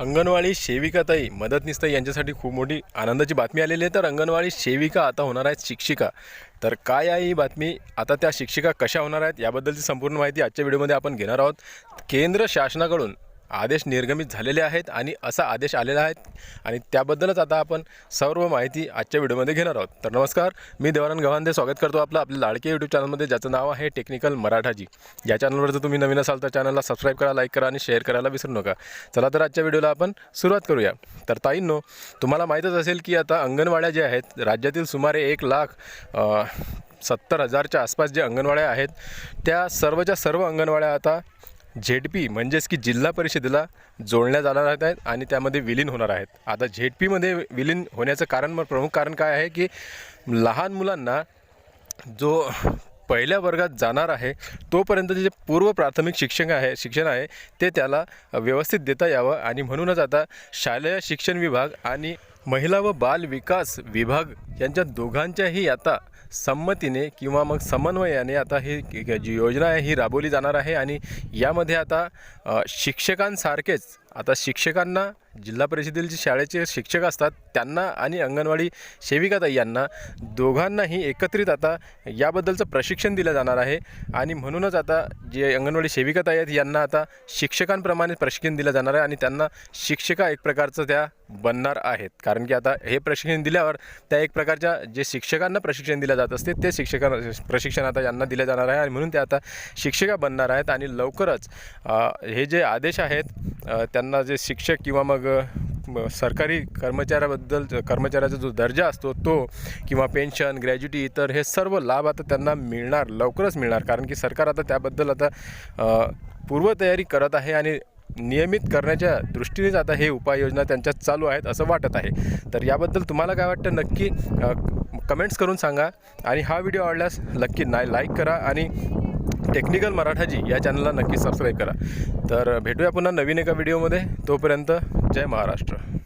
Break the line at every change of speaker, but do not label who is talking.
अंगणवाडी सेविकाताई मदतनीसताई यांच्यासाठी खूप मोठी आनंदाची बातमी आलेली आहे. तर अंगणवाडी सेविका आता होणार आहेत शिक्षिका. तर काय आहे ही बातमी? आता त्या शिक्षिका कशा होणार आहेत? याबद्दलची संपूर्ण माहिती आजच्या व्हिडिओमध्ये आपण घेणार आहोत. केंद्र शासनाकडून आदेश निर्गमित झालेले आहेत आणि असा आदेश आलेला आहे आणि त्याबद्दलच आता आपण सर्व माहिती आजच्या व्हिडिओमध्ये घेणार आहोत. तर नमस्कार मी देवानंद गव्हांदे स्वागत करतो आपलं आपल्या लाडके यूट्यूब चॅनलमध्ये ज्याचं नाव आहे टेक्निकल मराठाजी. या चॅनलवर जर तुम्ही नवीन असाल तर चॅनलला सबस्क्राईब करा लाईक करा आणि शेअर करायला विसरू नका. चला तर आजच्या व्हिडिओला आपण सुरुवात करूया. तर ताईंनो तुम्हाला माहीतच असेल की आता अंगणवाड्या ज्या आहेत राज्यातील सुमारे एक लाख सत्तर हजारच्या आसपास जे अंगणवाड्या आहेत त्या सर्वच्या सर्व अंगणवाड्या आता झेड पी म्हणजेच की जिल्हा परिषदेला जोडल्या जाणार आहेत आणि त्यामध्ये विलीन होणार आहेत. आता झेड पीमध्ये विलीन होण्याचं कारण मग प्रमुख कारण काय आहे की लहान मुलांना जो पहिल्या वर्गात जाणार आहे तोपर्यंत जे पूर्व प्राथमिक शिक्षण आहे शिक्षण आहे ते त्याला व्यवस्थित देता यावं. आणि म्हणूनच आता शालेय शिक्षण विभाग आणि महिला व बाल विकास विभाग यांच्या दोघांच्याही आता संमतीने किंवा मग समन्वयाने आता ही जी योजना आहे ही राबवली जाणार आहे. आणि यामध्ये आता शिक्षकांसारखेच आता शिक्षकांना जिल्हा परिषदेतील जे शाळेचे शिक्षक असतात त्यांना आणि अंगणवाडी सेविकाताई यांना दोघांनाही एकत्रित आता याबद्दलचं प्रशिक्षण दिलं जाणार आहे. आणि म्हणूनच आता जे अंगणवाडी सेविकाताई आहेत यांना आता शिक्षकांप्रमाणे प्रशिक्षण दिलं जाणार आहे आणि त्यांना शिक्षिका एक प्रकारचं त्या बनणार आहेत. कारण की आता हे प्रशिक्षण दिल्यावर त्या एक प्रकारच्या जे शिक्षकांना प्रशिक्षण दिलं जात असते ते शिक्षकां प्रशिक्षण आता यांना दिलं जाणार आहे आणि म्हणून ते आता शिक्षिका बनणार आहेत. आणि लवकरच हे जे आदेश आहेत त्यांना जे शिक्षक किंवा मग सरकारी कर्मचाऱ्याबद्दल कर्मचाऱ्याचा जो दर्जा असतो तो किंवा पेन्शन ग्रॅज्युटी इतर हे सर्व लाभ आता त्यांना मिळणार लवकरच मिळणार. कारण की सरकार आता त्याबद्दल आता पूर्वतयारी करत आहे आणि नियमित करण्याच्या दृष्टीनेच आता हे उपाययोजना त्यांच्यात चालू आहेत असं वाटत आहे. तर याबद्दल तुम्हाला काय वाटतं? नक्की कमेंट्स करून सांगा आणि हा व्हिडिओ आवडल्यास नक्की नाही लाईक करा आणि टेक्निकल मराठाजी या चॅनलला नक्की सबस्क्राईब करा. तर भेटूया पुन्हा नवीन एका व्हिडिओमध्ये तोपर्यंत जय महाराष्ट्र.